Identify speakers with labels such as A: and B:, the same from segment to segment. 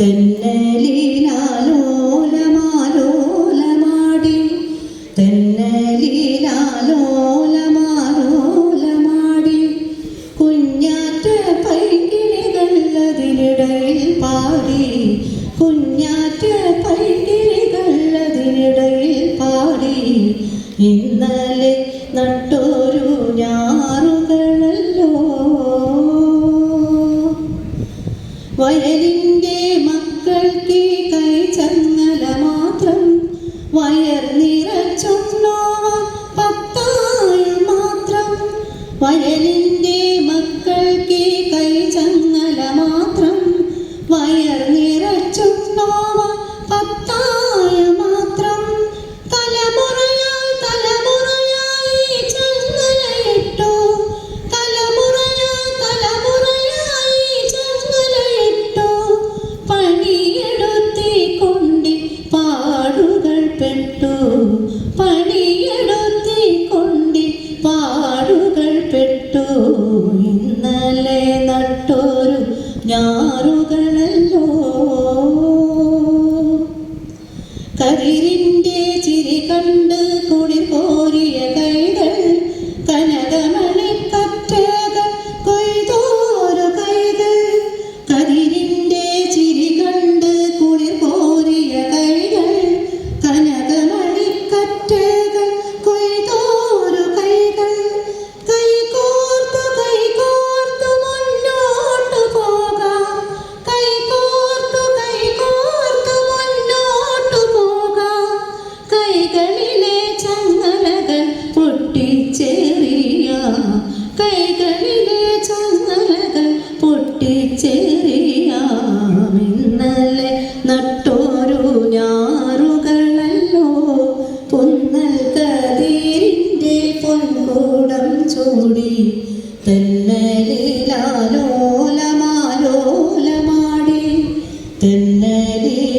A: തെന്നലീലാലോലമാലോലമാടി. തെന്നലീലാലോലമാലോലമാടി. കുഞ്ഞാറ്റ പൈങ്കിളികൾ അതിനിടയിൽ വയലിന്റെ മക്കൾക്ക് കൈ ചന്നല മാത്രം. വയർ നിറച്ചൊന്നോ പത്തായ മാത്രം. വയലിന്റെ ഞാറുകളല്ലോ. കതിരിന്റെ ചിരി കണ്ട് കുളിർ
B: കോരി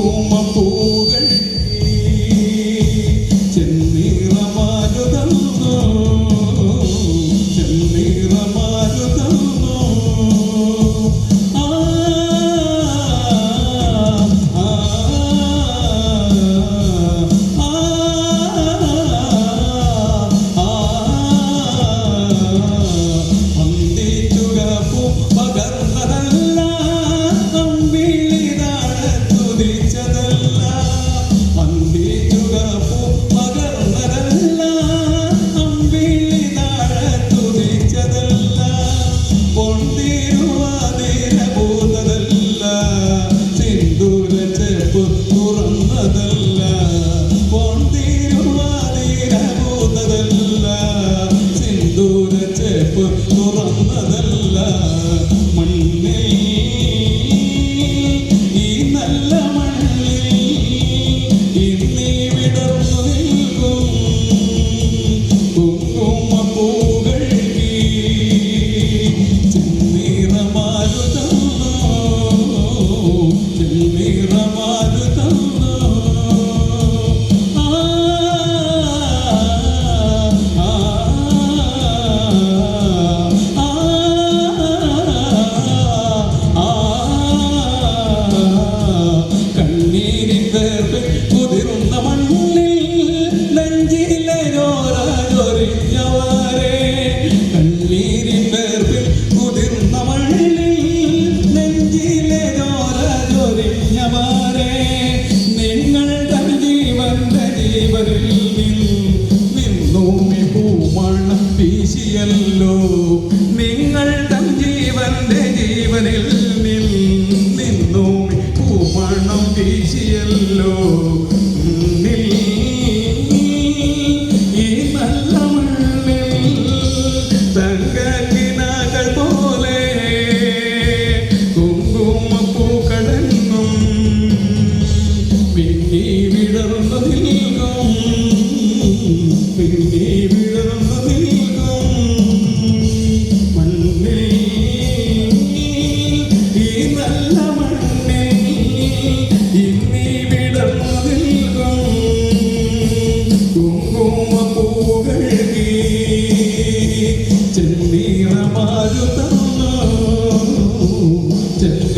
B: uma الله will be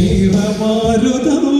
B: you.